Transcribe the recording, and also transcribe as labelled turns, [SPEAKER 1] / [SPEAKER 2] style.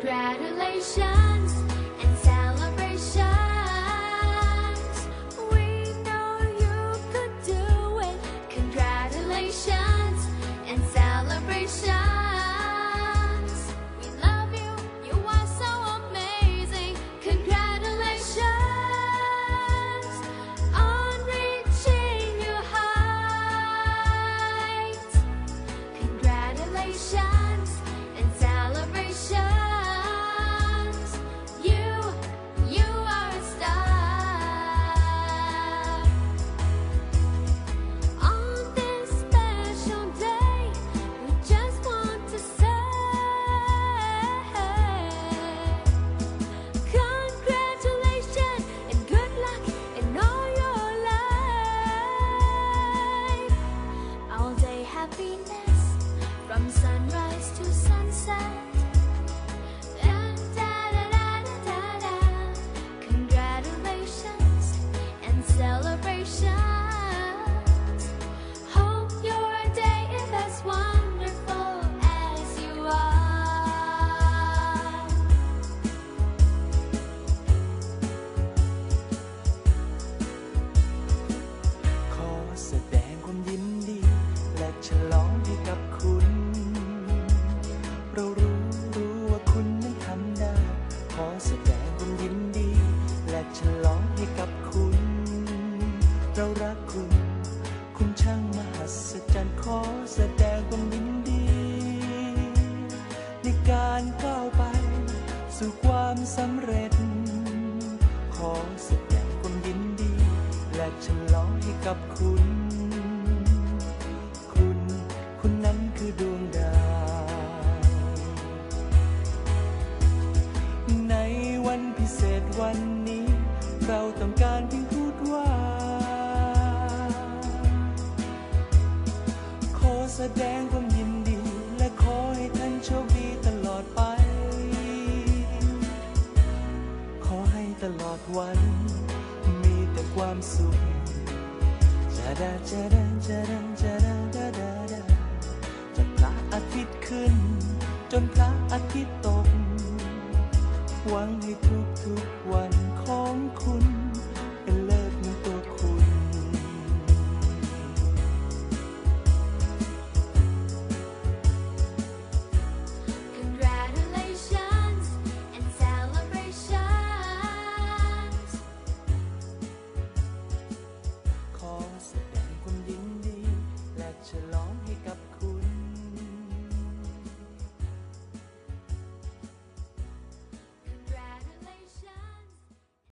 [SPEAKER 1] congratulations.
[SPEAKER 2] เรารู้รู้ว่าคุณนั้นทำได้ ขอแสดงความยินดี และฉลองให้กับคุณ เรารักคุณ คุณช่างมหัศจรรย์ขอแสดงความยินดี ในการก้าวไป สู่ความสำเร็จ ขอแสดงความยินดี และฉลองให้กับคุณ เราต้องการเพียงพูดว่า ขอแสดงความยินดี และขอให้ท่านโชคดีตลอดไป ขอให้ตลอดวัน มีแต่ความสุขจะดาจะดาจะดาจะดาดาดาดาจากพระอาทิตย์ขึ้น จนพระอาทิตย์ตก หวังให้ทุกทุกๆวันของคุณ